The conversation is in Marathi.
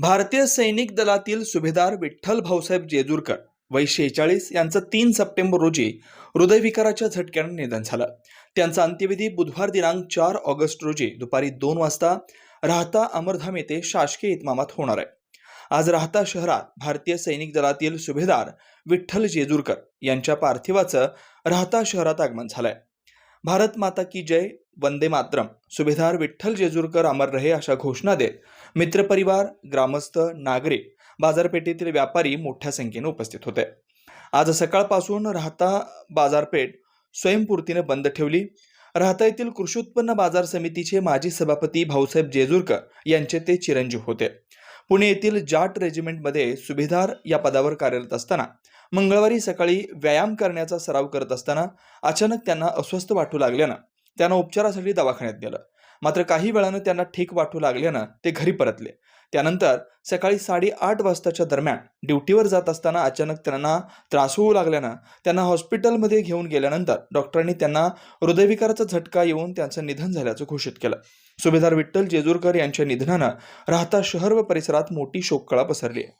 भारतीय सैनिक दलातील सुभेदार विठ्ठल भाऊसाहेब जेजूरकर वय शेहेचाळीस यांचं तीन सप्टेंबर रोजी हृदयविकाराच्या झटक्यानं निधन झालं. त्यांचा अंत्यविधी बुधवार दिनांक चार ऑगस्ट रोजी दुपारी दोन वाजता राहता अमरधाम येथे शासकीय इतमामात होणार आहे. आज राहता शहरात भारतीय सैनिक दलातील सुभेदार विठ्ठल जेजूरकर यांच्या पार्थिवाचं राहता शहरात आगमन झालंय. भारत माता की जय वंदे मातरम. सुभेदार विठ्ठल जेजूरकर अमर रहे अशा घोषणा देत मित्रपरिवार ग्रामस्थ नागरिक बाजारपेठेतील व्यापारी मोठ्या संख्येने उपस्थित होते. आज सकाळपासून राहता बाजारपेठ स्वयंपूर्तीने बंद ठेवली. राहता येथील कृषी उत्पन्न बाजार समितीचे माजी सभापती भाऊसाहेब जेजूरकर यांचे ते चिरंजीव होते. पुणे येथील जाट रेजिमेंटमध्ये सुभेदार या पदावर कार्यरत असताना मंगळवारी सकाळी व्यायाम करण्याचा सराव करत असताना अचानक त्यांना अस्वस्थ वाटू लागल्यानं त्यांना उपचारासाठी दवाखान्यात नेलं. मात्र काही वेळानं त्यांना ठीक वाटू लागल्यानं ते घरी परतले. त्यानंतर सकाळी साडेआठ वाजताच्या दरम्यान ड्युटीवर जात असताना अचानक त्यांना त्रास होऊ लागल्यानं त्यांना हॉस्पिटलमध्ये घेऊन गेल्यानंतर डॉक्टरांनी त्यांना हृदयविकाराचा झटका येऊन त्यांचं निधन झाल्याचं घोषित केलं. सुभेदार विठ्ठल जेजूरकर यांच्या निधनानं राहता शहर व परिसरात मोठी शोककळा पसरली आहे.